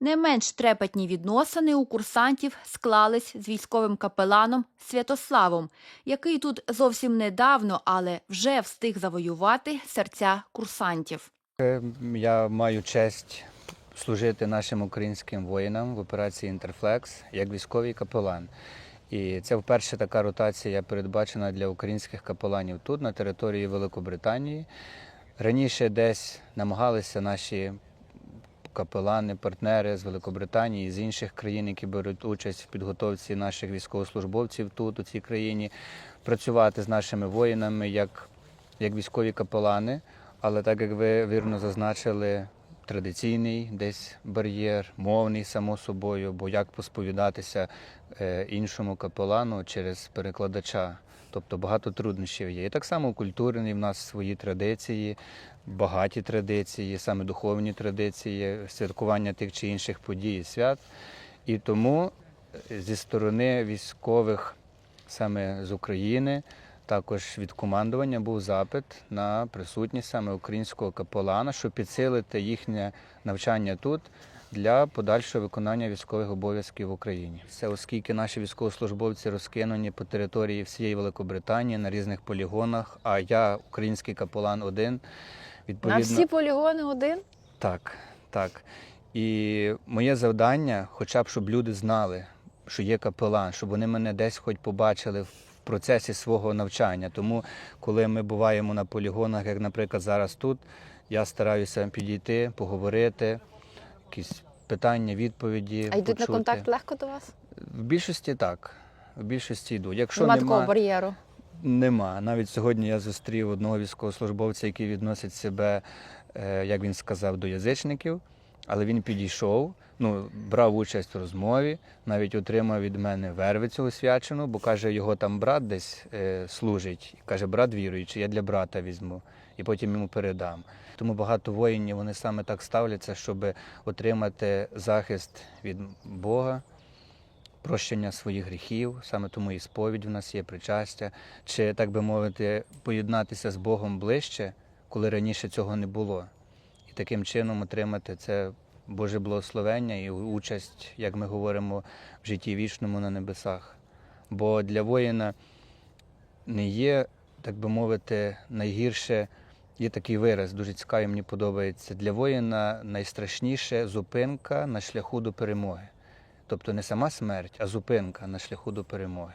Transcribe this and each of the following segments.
Не менш трепетні відносини у курсантів склались з військовим капеланом Святославом, який тут зовсім недавно, але вже встиг завоювати серця курсантів. Е, Я маю честь служити нашим українським воїнам в операції Інтерфлекс як військовий капелан. І це вперше така ротація передбачена для українських капеланів тут, на території Великобританії. Раніше десь намагалися наші капелани, партнери з Великобританії, з інших країн, які беруть участь в підготовці наших військовослужбовців тут, у цій країні, працювати з нашими воїнами як, як військові капелани. Але так як ви вірно зазначили, традиційний десь бар'єр, мовний, само собою, бо як посповідатися е, іншому капелану через перекладача. Тобто багато труднощів є. І так само культурні в нас свої традиції, багаті традиції, саме духовні традиції, святкування тих чи інших подій і свят. І тому е, зі сторони військових, саме з України, також від командування був запит на присутність саме українського капелана, щоб підсилити їхнє навчання тут для подальшого виконання військових обов'язків в Україні. Це оскільки наші військовослужбовці розкинені по території всієї Великобританії на різних полігонах, а я український капелан один. Відповідно, На всі полігони один. так, так. І моє завдання, хоча б щоб люди знали, що є капелан, щоб вони мене десь хоч побачили в процесі свого навчання. Тому, коли ми буваємо на полігонах, як, наприклад, зараз тут, я стараюся підійти, поговорити, якісь питання, відповіді. А йдуть на контакт легко до вас? В більшості так. В більшості йду. Якщо Нема нема, такого бар'єру. Нема. Навіть сьогодні я зустрів одного військовослужбовця, який відносить себе, е, як він сказав, до язичників, але він підійшов, ну, брав участь в розмові, навіть отримав від мене вервицю освячену, бо каже, його там брат десь е, служить. Каже, брат віруючий, я для брата візьму і потім йому передам. Тому багато воїнів вони саме так ставляться, щоб отримати захист від Бога прощення своїх гріхів, саме тому і сповідь в нас є причастя, чи, так би мовити, поєднатися з Богом ближче, коли раніше цього не було. Таким чином отримати це Боже благословення і участь, як ми говоримо, в житті вічному на небесах. Бо для воїна не є, так би мовити, найгірше. Є такий вираз, дуже цікавий, мені подобається. Для воїна найстрашніше зупинка на шляху до перемоги. Тобто не сама смерть, а зупинка на шляху до перемоги.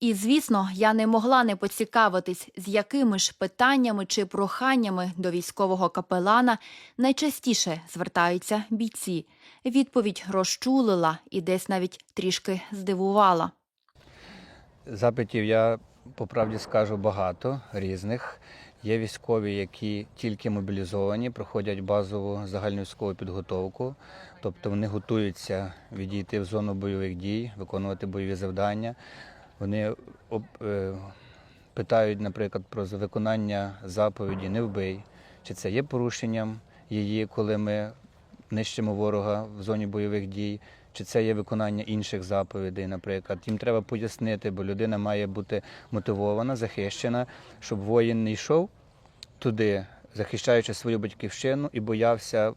І, звісно, я не могла не поцікавитись, з якими ж питаннями чи проханнями до військового капелана найчастіше звертаються бійці. Відповідь розчулила і десь навіть трішки здивувала. Запитів я по правді скажу багато різних. Є військові, які тільки мобілізовані, проходять базову загальну військову підготовку, тобто вони готуються відійти в зону бойових дій, виконувати бойові завдання. Вони об, е, питають, наприклад, про виконання заповіді не вбий, чи це є порушенням її, коли ми нищимо ворога в зоні бойових дій, чи це є виконання інших заповідей, наприклад. Їм треба пояснити, бо людина має бути мотивована, захищена, щоб воїн не йшов туди, захищаючи свою батьківщину, і боявся,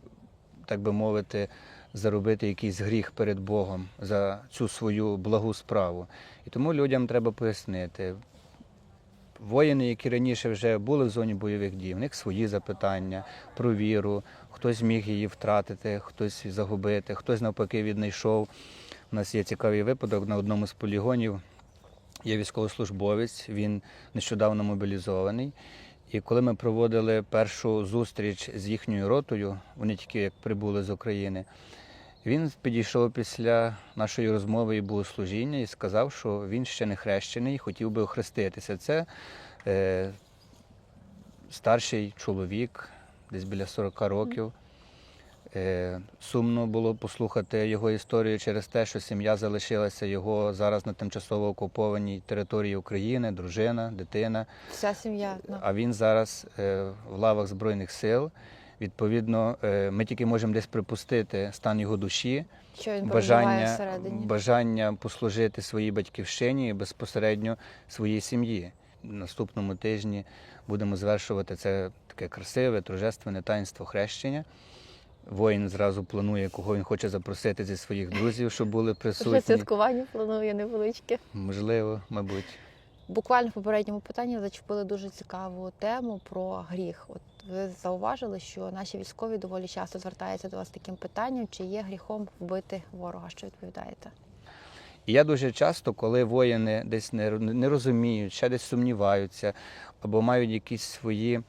так би мовити, заробити якийсь гріх перед Богом за цю свою благу справу. І тому людям треба пояснити. Воїни, які раніше вже були в зоні бойових дій, в них свої запитання про віру, хтось міг її втратити, хтось загубити, хтось навпаки віднайшов. У нас є цікавий випадок на одному з полігонів. Є військовослужбовець, він нещодавно мобілізований. І коли ми проводили першу зустріч з їхньою ротою, вони тільки як прибули з України, він підійшов після нашої розмови і богослужіння і сказав, що він ще не хрещений, хотів би охреститися. Це е, старший чоловік, десь біля 40 років. Е, сумно було послухати його історію через те, що сім'я залишилася його зараз на тимчасово окупованій території України, дружина, дитина. Вся сім'я. ну. А він зараз е, в лавах Збройних сил. Відповідно, е, ми тільки можемо десь припустити стан його душі, Що він бажання, бажання послужити своїй батьківщині і безпосередньо своїй сім'ї. Наступному тижні будемо звершувати це таке красиве, торжественне таїнство хрещення. Воїн зразу планує, кого він хоче запросити зі своїх друзів, щоб були присутні. святкування планує невеличке. Можливо, мабуть. Буквально в попередньому питанні зачепили дуже цікаву тему про гріх. От ви зауважили, що наші військові доволі часто звертаються до вас з таким питанням, чи є гріхом вбити ворога. Що відповідаєте? І я дуже часто, коли воїни десь не, розуміють, ще десь сумніваються, або мають якісь свої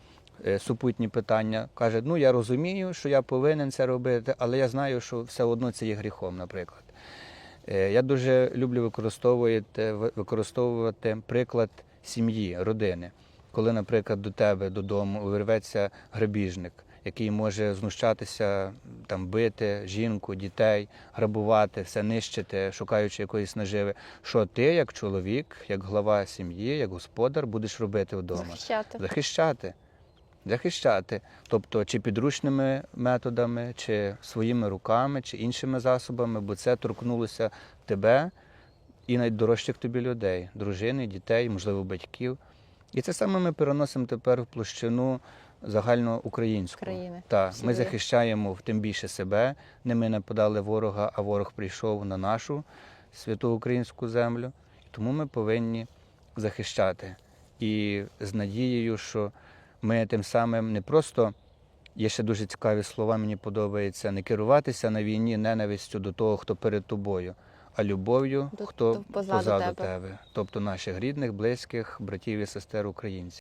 супутні питання, кажуть, ну я розумію, що я повинен це робити, але я знаю, що все одно це є гріхом, наприклад. Е, Я дуже люблю використовувати, використовувати приклад сім'ї, родини. Коли, наприклад, до тебе додому вирветься грабіжник, який може знущатися, там, бити жінку, дітей, грабувати, все нищити, шукаючи якоїсь наживи. Що ти, як чоловік, як глава сім'ї, як господар, будеш робити вдома? Захищати. Захищати. Захищати. Тобто, чи підручними методами, чи своїми руками, чи іншими засобами, бо це торкнулося тебе і найдорожчих тобі людей, дружини, дітей, можливо, батьків. І це саме ми переносимо тепер в площину загальноукраїнську. країни. Так, ми захищаємо тим більше себе. Не ми нападали ворога, а ворог прийшов на нашу святу українську землю. Тому ми повинні захищати. І з надією, що ми тим самим не просто є ще дуже цікаві слова, мені подобається, не керуватися на війні ненавистю до того, хто перед тобою, а любов'ю, хто позаду тебе. тебе. Тобто наших рідних, близьких, братів і сестер українців.